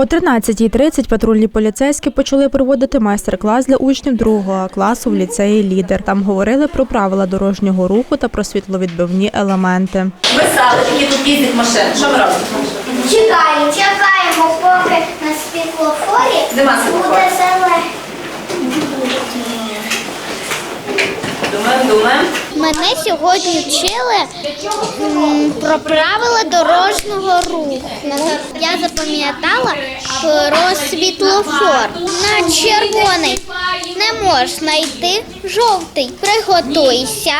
О 13.30 патрульні поліцейські почали проводити майстер-клас для учнів другого класу в ліцеї Лідер. Там говорили про правила дорожнього руху та про світловідбивні елементи. Писали, які тут їздять машини. Що ви робите? Чекаємо, чекаємо, поки на світлофорі буде зелене. Мене сьогодні вчили про правила дорожнього руху. Я запам'ятала про світлофор. На червоний не можна йти, жовтий приготуйся,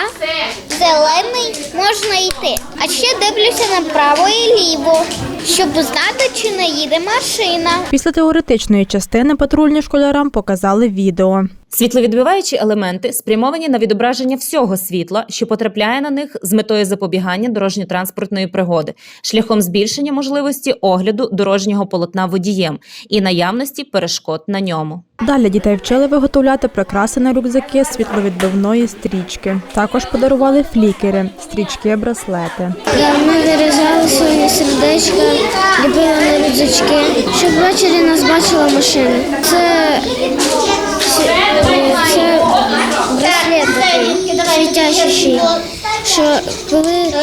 зелений можна йти. А ще дивлюся направо і ліво, щоб знати, чи не їде машина. Після теоретичної частини патрульні школярам показали відео. Світловідбиваючі елементи спрямовані на відображення всього світла, що потрапляє на них з метою запобігання дорожньо-транспортної пригоди, шляхом збільшення можливості огляду дорожнього полотна водієм і наявності перешкод на ньому. Далі дітей вчили виготовляти прикраси на рюкзаки з світловідбивної стрічки. Також подарували флікери, стрічки, браслети. Ми вирізали свої сердечка, ліпили на рюкзачки, щоб ввечері нас бачила машина. Це, це браслет такой, світящий, що коли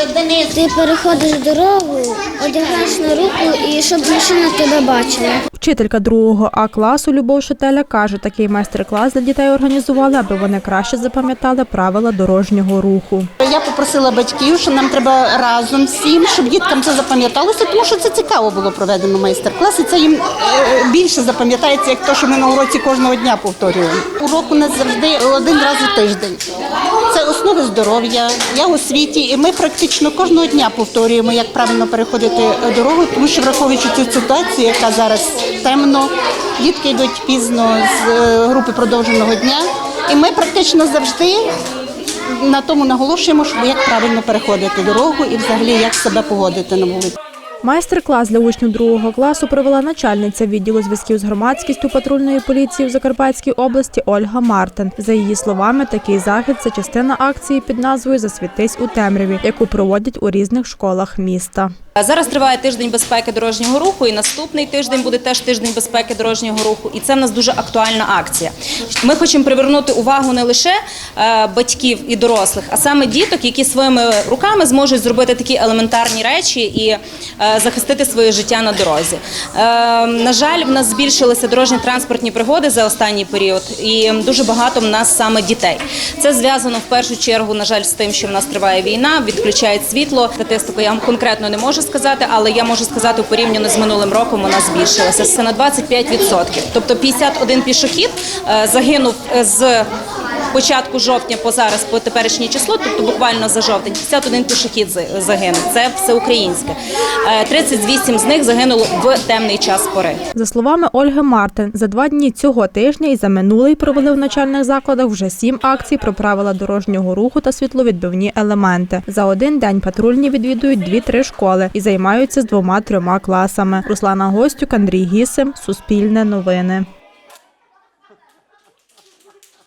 ти переходиш дорогу, одягаєш на руку і щоб машина тебе бачила. Вчителька другого А класу Любов Шетеля каже, такий майстер-клас для дітей організували, аби вони краще запам'ятали правила дорожнього руху. Я попросила батьків, що нам треба разом всім, щоб діткам це запам'яталося, тому що це цікаво було проведено майстер-клас, і це їм е, більше запам'ятається, як те, що ми на уроці кожного дня повторюємо. Урок у нас завжди один раз у тиждень. Основи здоров'я. Я у світі, і ми практично кожного дня повторюємо, як правильно переходити дорогу, тому що враховуючи цю ситуацію, яка зараз темно, дітки йдуть пізно з е, групи продовженого дня, і ми практично завжди на тому наголошуємо, що як правильно переходити дорогу і взагалі як себе поводити на вулиці. Майстер-клас для учнів другого класу провела начальниця відділу зв'язків з громадськістю патрульної поліції в Закарпатській області Ольга Мартин. За її словами, такий захід це частина акції під назвою Засвітись у темряві, яку проводять у різних школах міста. Зараз триває тиждень безпеки дорожнього руху, і наступний тиждень буде теж тиждень безпеки дорожнього руху. І це в нас дуже актуальна акція. Ми хочемо привернути увагу не лише е, батьків і дорослих, а саме діток, які своїми руками зможуть зробити такі елементарні речі і е, захистити своє життя на дорозі. Е, на жаль, в нас збільшилися дорожні транспортні пригоди за останній період, і дуже багато в нас саме дітей. Це зв'язано в першу чергу, на жаль, з тим, що в нас триває війна, відключають світло. Статистику я вам конкретно не можу сказати, але я можу сказати, порівняно з минулим роком вона збільшилася. Це на 25%. Тобто 51 пішохід е, загинув е, з початку жовтня по зараз, по теперішнє число, тобто буквально за жовтень, 51 пішохід загинув. Це все українське. Е, 38 з них загинуло в темний час пори. За словами Ольги Мартин, за два дні цього тижня і за минулий провели в начальних закладах вже сім акцій про правила дорожнього руху та світловідбивні елементи. За один день патрульні відвідують дві-три школи і займаються з двома-трьома класами. Руслана Гостюк, Андрій Гісим, Суспільне новини.